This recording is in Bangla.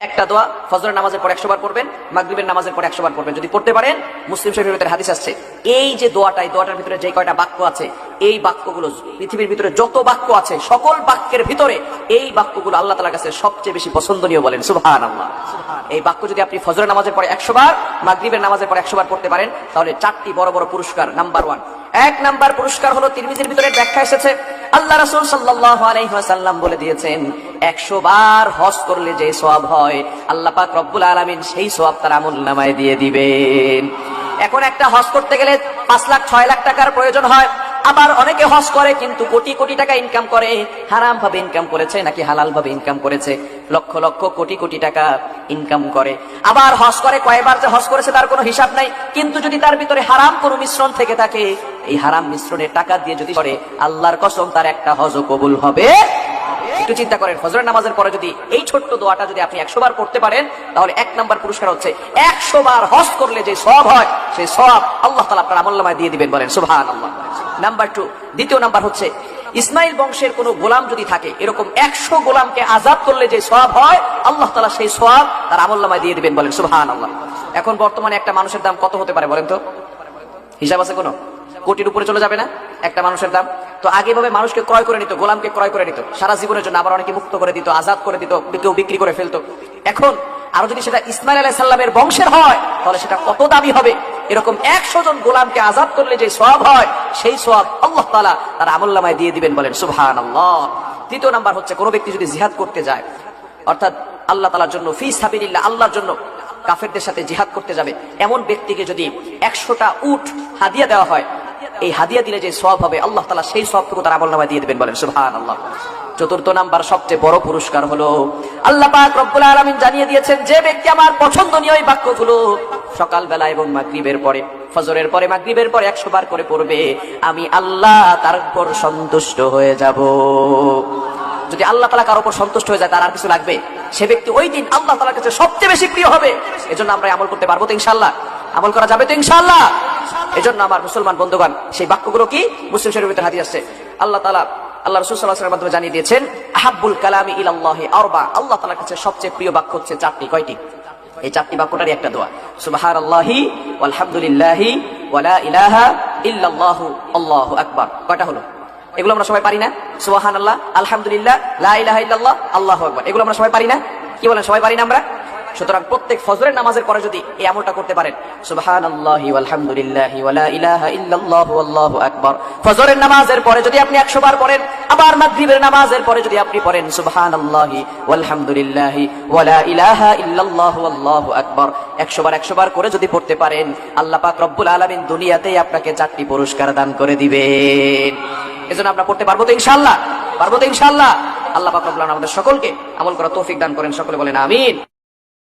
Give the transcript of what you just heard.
একটা দোয়া, ফজরের নামাজের পর একশো বার পড়বেন, মাগরিবের নামাজের পর একশো বার পড়বেন। যদি পড়তে পারেন, মুসলিম শরীফের হাদিস আসছে। এই যে দোয়াটা দোয়াটার ভিতরে যে কয়টা বাক্য আছে, এই বাক্যগুলো পৃথিবীর ভিতরে যত বাক্য আছে, সকল বাক্যের ভিতরে এই বাক্যগুলো আল্লাহ তালার কাছে সবচেয়ে বেশি পছন্দনীয় বলেন। সুবহান আল্লাহ এই বাক্য যদি আপনি ফজরের নামাজের পরে একশো বার, মাগরিবের নামাজের পর একশো বার পড়তে পারেন, তাহলে চারটি বড় বড় পুরস্কার, নাম্বার ওয়ান। এক নাম্বার পুরস্কার হলো তিরমিজির ভিতরে ব্যাখ্যা এসেছে। আল্লাহ রাসূল সাল্লাল্লাহু আলাইহি ওয়াসাল্লাম বলে দিয়েছেন 100 বার হজ করলে যে সওয়াব হয়, আল্লাহ পাক রব্বুল আলামিন সেই সওয়াব তার আমলনামায় দিয়ে দিবেন। এখন একটা হজ করতে গেলে 5 লাখ 6 লাখ টাকার প্রয়োজন হয়। আবার অনেকে হজ করে কিন্তু কোটি কোটি টাকা ইনকাম করে। হারাম ভাবে ইনকাম করেছে নাকি হালাল ভাবে ইনকাম করেছে? লক্ষ লক্ষ, কোটি কোটি টাকা ইনকাম করে। আবার হজ করে কয়বার যে হজ করেছে তার কোনো হিসাব নাই। কিন্তু যদি তার ভিতরে হারাম কোনো মিশ্রণ থেকে থাকে, এই হারাম মিশ্রণের টাকা দিয়ে যদি করে, আল্লাহর কসম তার একটা হজও কবুল হবে। একটু চিন্তা করেন, ফজরের নামাজের পরে যদি এই ছোট্ট দোয়াটা যদি আপনি একশো বার করতে পারেন, তাহলে এক নাম্বার পুরস্কার হচ্ছে একশো বার হজ করলে যে সব হয় সেই সব আল্লাহ তালা আপনার আমল্লামায় দিয়ে দিবেন বলেন সুভান আল্লাহ নাম্বার টু, দ্বিতীয় নাম্বার হচ্ছে ইসমাইল বংশের কোন গোলাম যদি থাকে, এরকম একশো গোলামকে আজাদ করলে যে সব হয়, আল্লাহ তালা সেই সব তার আমল্লামায় দিয়ে দিবেন বলেন সুভান আল্লাহ এখন বর্তমানে একটা মানুষের দাম কত হতে পারে বলেন তো? হিসাব আছে কোনো? কোটির উপরে চলে যাবে না? একটা মানুষের দাম? তো আগে ভাবে মানুষকে ক্রয় করে নিত, গোলামকে ক্রয় করে নিত। সারা জীবনের জন্য আবার অনেকে মুক্ত করে দিত, আজাদ করে দিত, কেউ বিক্রি করে ফেলতো। এখন আরও যদি সেটা ইসমাইল আলাহ সাল্লামের বংশের হয়, তাহলে সেটা কত দামি হবে? এরকম একশো জন গোলামকে আজাদ করলে যে সব হয়, সেই সব আল্লাহ তালা তার আমল্লামায় দিয়ে দিবেন বলেন সুবহান আল্লাহ তৃতীয় নাম্বার হচ্ছে, কোনো ব্যক্তি যদি জিহাদ করতে যায়, অর্থাৎ আল্লাহ তালার জন্য, ফি সাবিল্লাহ আল্লাহর জন্য কাফেরদের সাথে জিহাদ করতে যাবে, এমন ব্যক্তিকে যদি একশোটা উট হাদিয়া দেওয়া হয় এই হাদিয়া দিলে যে সব হবে, আল্লাহ তালা সেই সবটুকু তার আমল নামায় দিয়ে দেবেন বলেন সুহান আল্লাহ চতুর্থ নাম্বার, সবচেয়ে বড় পুরস্কার হলো, আল্লাহ পাক রব্বুল আলামিন জানিয়ে দিয়েছেন, যে ব্যক্তি আমার পছন্দনীয় এই বাক্যগুলো সকালবেলা এবং মাগরিবের পরে, ফজরের পরে, মাগরিবের পরে একশো বার করে পড়বে, আমি আল্লাহ তার উপর সন্তুষ্ট হয়ে যাব। যদি আল্লাহ তালা কারোর সন্তুষ্ট হয়ে যায়, তার আর কিছু লাগবে? সে ব্যক্তি ওই দিন আল্লাহ তালার কাছে সবচেয়ে বেশি প্রিয় হবে। এজন্য আমরা আমল করতে পারব তো ইনশাল্লাহ আমল করা যাবে তো ইনশাল্লাহ এজন্য আমার মুসলমান বন্ধুগণ, সেই বাক্যগুলো কি? মুসলিম শরীফের হাদিস আসছে আল্লাহ তালা আল্লাহ রসুল সাল্লাহ মাধ্যমে জানিয়ে দিয়েছেন আহাবুল কালামি ইলাল্লাহি আরবা আল্লাহ তালার কাছে সবচেয়ে প্রিয় বাক্য হচ্ছে চারটি। কয়টি? এই চারটি বাক্যটারই একটা দোয়া। সুবাহার আল্লাহি আলহামদুলিল্লাহি ওয়ালা ইলাহা ইল্লাল্লাহু আল্লাহু আকবার। কয়টা হলো? এগুলো আমরা সবাই পারি না? সুবাহান আল্লাহ আলহামদুলিল্লাহ, লা ইলাহা ইল্লাল্লাহ, আল্লাহু আকবার। এগুলো আমরা সবাই পারি না? কি বলেন, সবাই পারি না আমরা? সুতরাং প্রত্যেক ফজরের নামাজের পরে যদি এই আমলটা করতে পারেন আল্লাহু আকবার। ফজরের নামাজের পরে যদি আপনি 100 বার পড়েন, আবার মাগরিবের নামাজের পরে যদি আপনি পড়েন, সুবহানাল্লাহি ওয়ালহামদুলিল্লাহি ওয়ালা ইলাহা ইল্লাল্লাহু আল্লাহু আকবার। 100 বার 100 বার করে যদি পড়তে পারেন, আল্লাহ পাক রব্বুল আলামিন দুনিয়াতেই আপনাকে চারটি পুরস্কার দান করে দিবেন। এজন্য আমরা পড়তে পারব তো ইনশাআল্লাহ? পারব তো ইনশাআল্লাহ? আল্লাহ পাক রব্বুল আলামিন আমাদের সকলকে আমল করা তৌফিক দান করেন, সকলে বলেন আমিন।